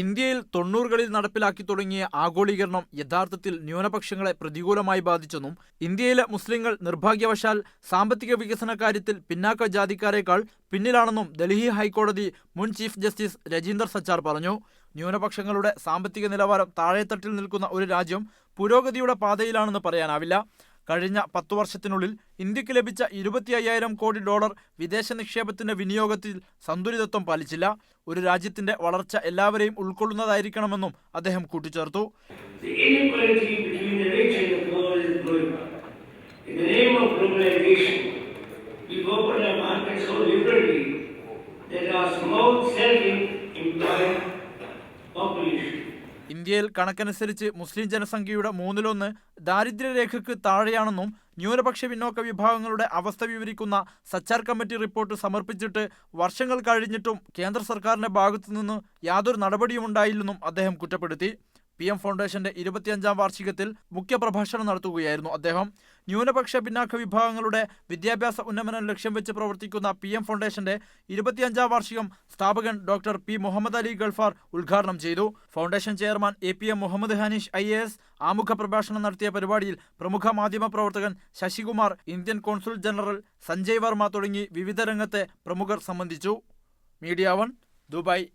ഇന്ത്യയിൽ തൊണ്ണൂറുകളിൽ നടപ്പിലാക്കി തുടങ്ങിയ ആഗോളീകരണം യഥാർത്ഥത്തിൽ ന്യൂനപക്ഷങ്ങളെ പ്രതികൂലമായി ബാധിച്ചെന്നും ഇന്ത്യയിലെ മുസ്ലിങ്ങൾ നിർഭാഗ്യവശാൽ സാമ്പത്തിക വികസന കാര്യത്തിൽ പിന്നാക്ക ജാതിക്കാരേക്കാൾ പിന്നിലാണെന്നും ഡൽഹി ഹൈക്കോടതി മുൻ ചീഫ് ജസ്റ്റിസ് രജീന്ദർ സച്ചാർ പറഞ്ഞു. ന്യൂനപക്ഷങ്ങളുടെ സാമ്പത്തിക നിലവാരം താഴെത്തട്ടിൽ നിൽക്കുന്ന ഒരു രാജ്യം പുരോഗതിയുടെ പാതയിലാണെന്ന് പറയാനാവില്ല. കഴിഞ്ഞ പത്തു വർഷത്തിനുള്ളിൽ ഇന്ത്യയ്ക്ക് ലഭിച്ച ഇരുപത്തി അയ്യായിരം കോടി ഡോളർ വിദേശ നിക്ഷേപത്തിന്റെ വിനിയോഗത്തിൽ സന്തുലിതത്വം പാലിച്ചില്ല. ഒരു രാജ്യത്തിന്റെ വളർച്ച എല്ലാവരെയും ഉൾക്കൊള്ളുന്നതായിരിക്കണമെന്നും അദ്ദേഹം കൂട്ടിച്ചേർത്തു. ഇന്ത്യയിൽ കണക്കനുസരിച്ച് മുസ്ലിം ജനസംഖ്യയുടെ മൂന്നിലൊന്ന് ദാരിദ്ര്യരേഖയ്ക്ക് താഴെയാണെന്നും ന്യൂനപക്ഷ പിന്നോക്ക വിഭാഗങ്ങളുടെ അവസ്ഥ വിവരിക്കുന്ന സച്ചാർ കമ്മിറ്റി റിപ്പോർട്ട് സമർപ്പിച്ചിട്ട് വർഷങ്ങൾ കഴിഞ്ഞിട്ടും കേന്ദ്ര സർക്കാരിന്റെ ഭാഗത്തുനിന്ന് യാതൊരു നടപടിയും ഉണ്ടായില്ലെന്നും അദ്ദേഹം കുറ്റപ്പെടുത്തി. പി എം ഫൗണ്ടേഷന്റെ ഇരുപത്തിയഞ്ചാം വാർഷികത്തിൽ മുഖ്യപ്രഭാഷണം നടത്തുകയായിരുന്നു അദ്ദേഹം. ന്യൂനപക്ഷ പിന്നാക്ക വിഭാഗങ്ങളുടെ വിദ്യാഭ്യാസ ഉന്നമനം ലക്ഷ്യം വെച്ച് പ്രവർത്തിക്കുന്ന പി എം ഫൗണ്ടേഷന്റെ ഇരുപത്തിയഞ്ചാം വാർഷികം സ്ഥാപകൻ ഡോക്ടർ പി. മുഹമ്മദ് അലി ഗൾഫാർ ഉദ്ഘാടനം ചെയ്തു. Foundation chairman A. P. M. Muhammad Hanish I. A. S. ആമുഖ പ്രഭാഷണം നടത്തിയ പരിപാടിയിൽ പ്രമുഖ മാധ്യമ പ്രവർത്തകൻ Sasikumar Indian consul general Sanjay Varma തുടങ്ങി വിവിധ രംഗത്തെ പ്രമുഖർ സംബന്ധിച്ചു. Media one Dubai.